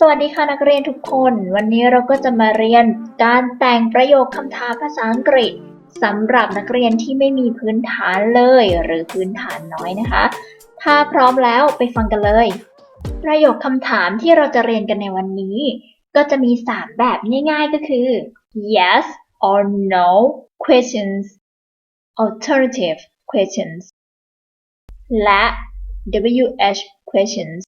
สวัสดีค่ะนักเรียนทุกคน วันนี้เราก็จะมาเรียนการแต่งประโยคคำถามภาษาอังกฤษสำหรับนักเรียนที่ไม่มีพื้นฐานเลย หรือพื้นฐานน้อยนะคะ ถ้าพร้อมแล้วไปฟังกันเลย ประโยคคำถามที่เราจะเรียนกันในวันนี้ ก็จะมี 3 แบบง่ายๆก็คือ yes or no questions alternative questions และ WH questions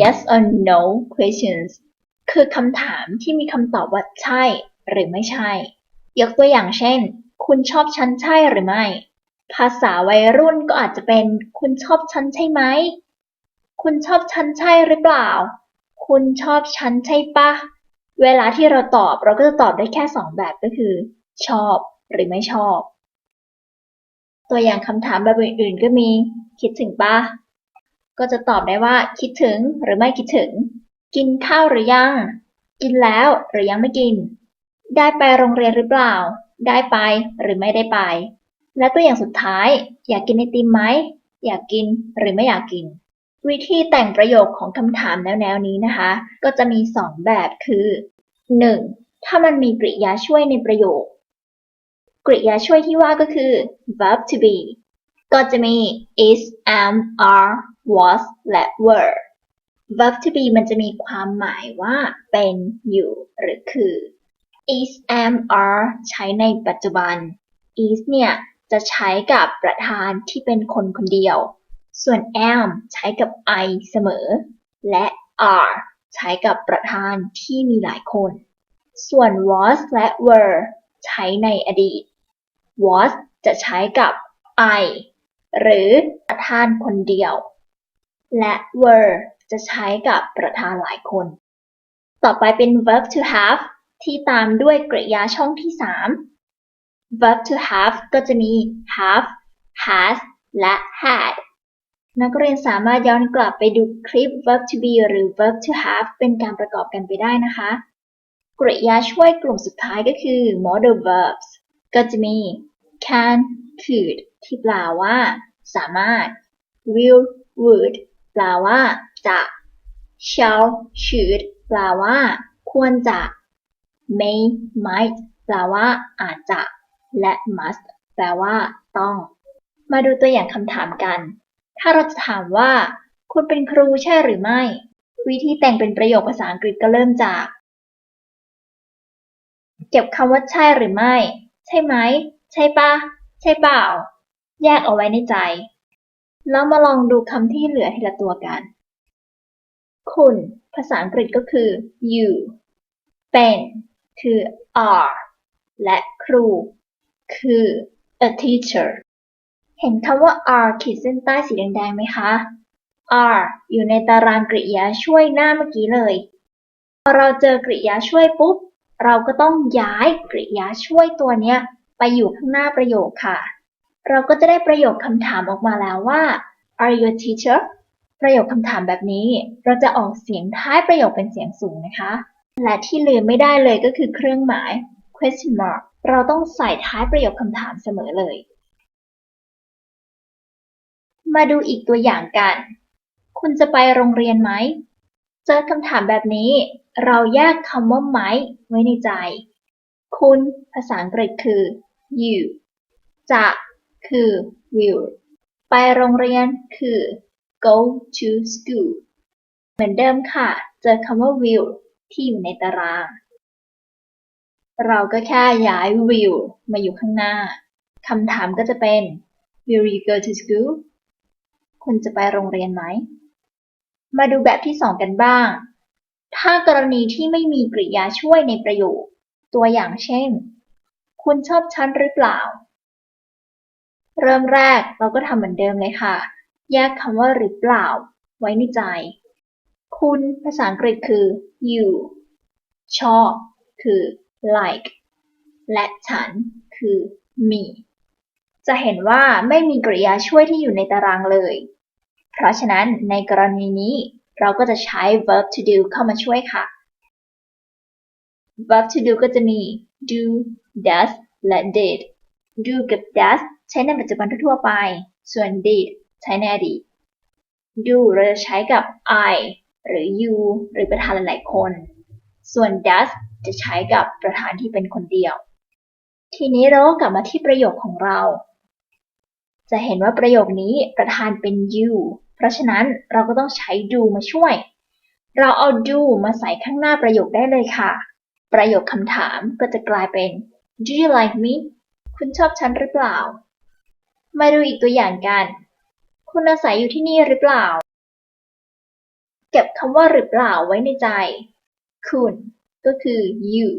yes or no questions คือคำถามที่มีคำตอบว่าใช่ หรือไม่ใช่ ยกตัวอย่างเช่น คุณชอบฉันใช่หรือไม่ ภาษาวัยรุ่นก็อาจจะเป็น คุณชอบฉันใช่ไหม คุณชอบฉันใช่หรือเปล่า คุณชอบฉันใช่ปะ เวลาที่เราตอบเราก็จะตอบได้แค่สองแบบก็คือ ชอบหรือไม่ชอบ ตัวอย่างคำถามแบบอื่นๆก็มี คิดถึงปะ ก็จะตอบได้ว่า คิดถึงหรือไม่คิดถึง กินข้าวหรือยัง กินแล้วหรือยังไม่กิน ได้ไปโรงเรียนหรือเปล่า ได้ไปหรือไม่ได้ไป และตัวอย่างสุดท้าย อยากกินไอติมไหม อยากกินหรือไม่อยากกิน วิธีแต่งประโยคของคำถามแนวๆนี้นะคะ ก็จะมี 2 แบบคือ 1. ถ้ามันมีกริยาช่วยในประโยคกริยาช่วยที่ว่าก็คือ verb to be ก็จะมี is am are was และ were verb to be มันจะมีความหมายว่าเป็นอยู่หรือคือ is am are ใช้ในปัจจุบัน is เนี่ยจะใช้กับประธานที่เป็นคนคนเดียว ส่วน am ใช้กับ I เสมอ และ are ใช้กับประธานที่มีหลายคน ส่วน was และ were ใช้ในอดีต was จะใช้กับ I หรือประธานคนเดียว และ were จะใช้กับประธานหลายคน ต่อไปเป็น verb to have ที่ตามด้วยกริยาช่องที่ 3 verb to have ก็จะมี have has และ had นักเรียนสามารถย้อนกลับไปดูคลิป verb to be หรือ verb to have เป็นการประกอบกันไปได้นะคะ กริยาช่วยกลุ่มสุดท้ายก็คือ modal verbs ก็จะมี can could ที่แปลว่า สามารถ will would แปลว่า จะ shall should แปลว่า ควรจะ may might แปลว่า อาจจะ และ must แปลว่า ต้อง มาดูตัวอย่างคำถามกัน ถ้าเราจะถามว่า คุณเป็นครูใช่หรือไม่ วิธีแต่งเป็นประโยคภาษาอังกฤษก็เริ่มจาก เก็บคำว่าใช่หรือไม่ ใช่ไหม ใช่ปะใช่เปล่า แยกเอาไว้ในใจ แล้วมาลองดูคำที่เหลือทีละตัวกัน คุณ ภาษาอังกฤษก็คือ you เป็น คือ are และครู คือ a teacher เห็นคำว่า are ขีดเส้นใต้สีแดงๆไหมคะ are อยู่ในตารางกริยาช่วยหน้าเมื่อกี้เลย พอเราเจอกริยาช่วยปุ๊บ เราก็ต้องย้ายกริยาช่วยตัวเนี้ย ไปอยู่ข้างหน้าประโยคค่ะ เราก็จะได้ประโยคคำถามออกมาแล้วว่า Are you a teacher ประโยคคำถามแบบนี้ เราจะออกเสียงท้ายประโยคเป็นเสียงสูงนะคะ และที่ลืมไม่ได้เลยก็คือเครื่องหมาย question mark เราต้องใส่ท้ายประโยคคำถามเสมอเลย มาดูอีกตัวอย่างกัน คุณจะไปโรงเรียนไหม เจอคำถามแบบนี้ เราแยกคำว่าไหมไว้ในใจ คุณภาษาอังกฤษคือ you จะ คือ will ไปโรงเรียนคือ go to school เหมือนเดิมค่ะ เจอคำว่า will ที่อยู่ในตาราง เราก็แค่ย้าย will มาอยู่ข้างหน้า คำถามก็จะเป็น will you go to school คุณจะไปโรงเรียนไหม มาดูแบบที่สองกันบ้าง ถ้ากรณีที่ไม่มีกริยาช่วยในประโยค ตัวอย่างเช่น คุณชอบฉันหรือเปล่า เริ่มแรกเราก็ทำเหมือนเดิมเลยค่ะ แยกคำว่าหรือเปล่า ไว้ในใจ คุณภาษาอังกฤษคือ you ชอบคือ like และฉันคือ me จะเห็นว่าไม่มีกริยาช่วยที่อยู่ในตารางเลย เพราะฉะนั้นในกรณีนี้เราก็จะใช้ verb to do เข้ามาช่วยค่ะ verb to do ก็จะมี do does และ did do กับ does ใช้ในปัจจุบันทั่วไป ส่วน did ใช้ในอดีต do เราจะใช้กับ I หรือ you หรือประธานหลายๆคน ส่วน does จะใช้กับประธานที่เป็นคนเดียว ทีนี้เราก็กลับมาที่ประโยคของเรา จะเห็นว่าประโยคนี้ประธานเป็น you เพราะฉะนั้นเราก็ต้องใช้ do มาช่วย เราเอา do มาใส่ข้างหน้าประโยคได้เลยค่ะ ประโยคคำถามก็จะกลายเป็น do you like me คุณชอบฉันหรือเปล่า มาดูอีกตัวอย่างกัน คุณอาศัยอยู่ที่นี่หรือเปล่า เก็บคำว่าหรือเปล่าไว้ในใจ คุณ ก็คือ you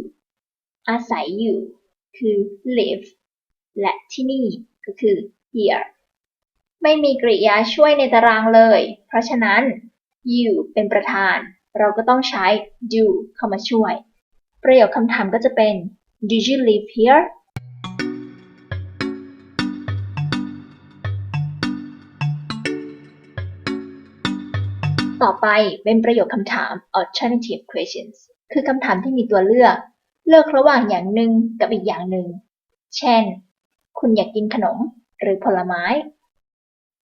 อาศัยอยู่ คือ live และที่นี่ก็คือ here ไม่มีกริยาช่วยในตารางเลย เพราะฉะนั้น you เป็นประธาน เราก็ต้องใช้ do เข้ามาช่วย ประโยคคำถามก็จะเป็น Did you live here ต่อไปเป็นประโยคคำถาม alternative questions คือคำถามที่มีตัวเลือก เลือกระหว่างอย่างหนึ่งกับอีกอย่างหนึ่ง เช่น คุณอยากกินขนมหรือผลไม้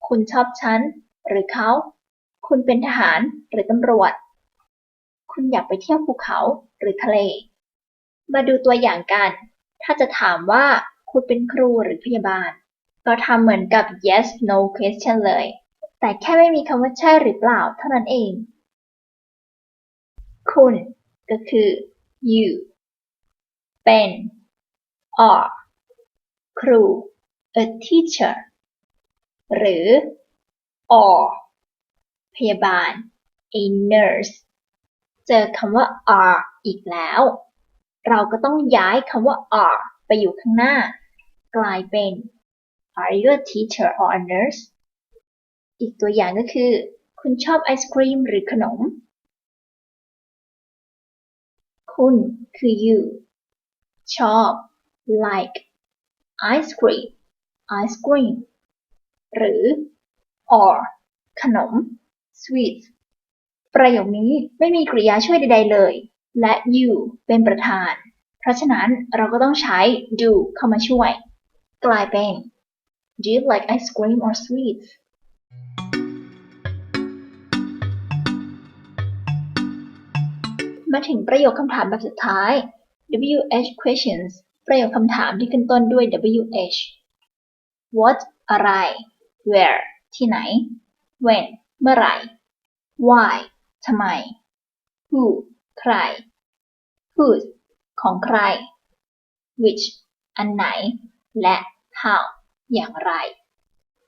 คุณชอบฉันหรือเขา คุณเป็นทหารหรือตำรวจ คุณอยากไปเที่ยวภูเขาหรือทะเล มาดูตัวอย่างกัน ถ้าจะถามว่าคุณเป็นครูหรือพยาบาล ก็ทำเหมือนกับ yes no question เลย แต่แค่ไม่มีคำว่าใช่หรือเปล่าเท่านั้นเอง คุณ ก็คือ you เป็น are ครู a teacher หรือ or พยาบาล a nurse เจอคำว่า are อีกแล้ว เราก็ต้องย้ายคำว่า are ไปอยู่ข้างหน้า กลายเป็น Are you a teacher or a nurse อีกตัวอย่างก็คือ คุณชอบไอศครีมหรือขนม คุณคือ you ชอบ like ice cream ice cream หรือ or ขนม sweet ประโยคนี้ไม่มีกริยาช่วยใด ๆ เลย และ you เป็นประธาน เพราะฉะนั้นเราก็ต้องใช้ do เข้ามาช่วย กลายเป็น Do you like ice cream or sweets มาถึงประโยคคำถามแบบสุดท้าย WH questions ประโยคคำถามที่ขึ้นต้นด้วย WH What อะไร Where ที่ไหน When เมื่อไหร่ Why ทำไม Who ใคร Whose ของใคร Which อันไหน และ How อย่างไร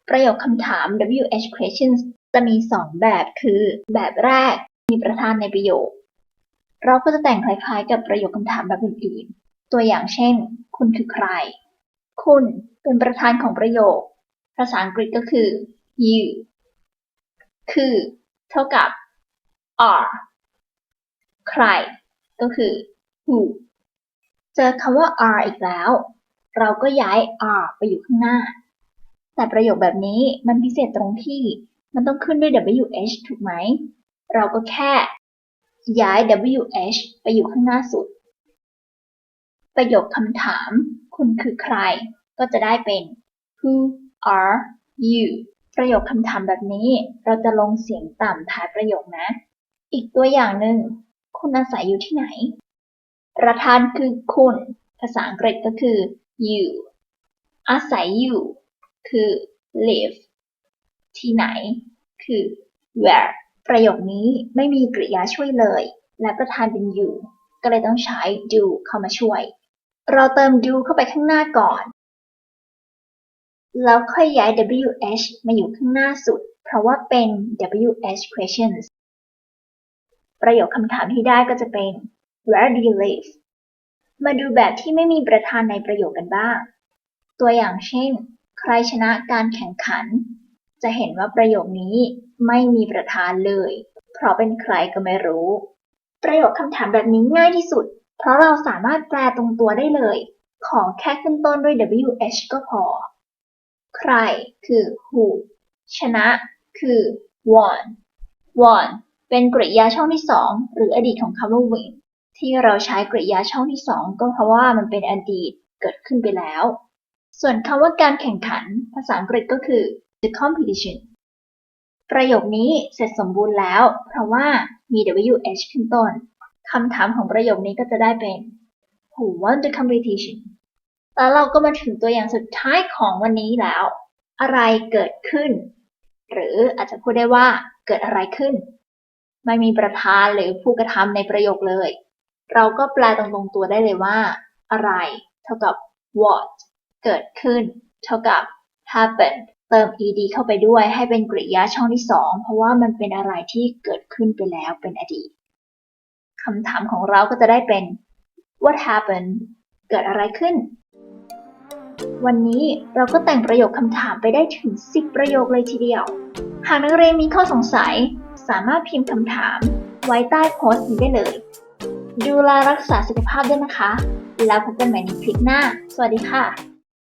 ประโยคคำถาม WH questions จะมีสองแบบคือ แบบแรกมีประธานในประโยค เราก็จะแต่งคล้ายๆ กับประโยคคำถามแบบอื่นๆ ตัวอย่างเช่น คุณคือใคร คุณเป็นประธานของประโยค ภาษาอังกฤษก็คือ you คือ เท่ากับ are ใคร ก็คือ who เจอคำว่า are อีกแล้ว เราก็ย้าย are ไปอยู่ข้างหน้า แต่ประโยคแบบนี้มันพิเศษตรงที่มันต้องขึ้นด้วย wh ถูกไหม เราก็แค่ ย้าย wh ไปอยู่ข้างหน้าสุด ประโยคคำถาม คุณคือใคร ก็จะได้เป็น who are you ประโยคคำถามแบบนี้ เราจะลงเสียงต่ำท้ายประโยคนะ อีกตัวอย่างหนึ่ง คุณอาศัยอยู่ที่ไหน ประธานคือคุณ ภาษาอังกฤษก็คือ you อาศัยอยู่ คือ live ที่ไหน คือ where ประโยคนี้ไม่มีกริยาช่วยเลย และประธานเป็น you ก็เลยต้องใช้ do เข้ามาช่วย เราเติม do เข้าไปข้างหน้าก่อน แล้วค่อยย้าย wh มาอยู่ข้างหน้าสุด เพราะว่าเป็น wh questions ประโยคคำถามที่ได้ก็จะเป็น where do you live มาดูแบบที่ไม่มีประธานในประโยคกันบ้าง ตัวอย่างเช่น ใครชนะการแข่งขัน จะเห็นว่าประโยคนี้ไม่มีประธานเลย เพราะเป็นใครก็ไม่รู้ ประโยคคำถามแบบนี้ง่ายที่สุด เพราะเราสามารถแปลตรงตัวได้เลย ขอแค่ขึ้นต้นด้วย wh ก็พอ ใครคือ who ชนะคือ won won เป็นกริยาช่องที่สองหรืออดีตของคำว่า win ที่เราใช้กริยาช่องที่สองก็เพราะว่ามันเป็นอดีตเกิดขึ้นไปแล้ว ส่วนคำว่าการแข่งขัน ภาษาอังกฤษก็คือ the competition ประโยคนี้เสร็จสมบูรณ์แล้ว เพราะว่ามี WH ขึ้นต้นคำถามของประโยคนี้ก็จะได้เป็น Who won the competition แล้วเราก็มาถึงตัวอย่างสุดท้ายของวันนี้แล้ว อะไรเกิดขึ้น หรืออาจจะพูดได้ว่าเกิดอะไรขึ้น ไม่มีประธานหรือผู้กระทำในประโยคเลย เราก็แปลตรงๆตัวได้เลยว่า อะไร เท่ากับ what เกิดขึ้น เท่ากับ happened เติม ed เข้าไปด้วยให้เป็นกริยาช่องที่สองเพราะว่ามันเป็นอะไรที่เกิดขึ้นไปแล้วเป็นอดีตคำถามของเราก็จะได้เป็น what happened เกิดอะไรขึ้น วันนี้เราก็แต่งประโยคคำถามไปได้ถึง 10 ประโยคเลยทีเดียว หากนักเรียนมีข้อสงสัย สามารถพิมพ์คำถามไว้ใต้โพสต์นี้ได้เลย ดูแลรักษาสุขภาพด้วยนะคะ แล้วพบกันใหม่ในคลิปหน้า สวัสดีค่ะ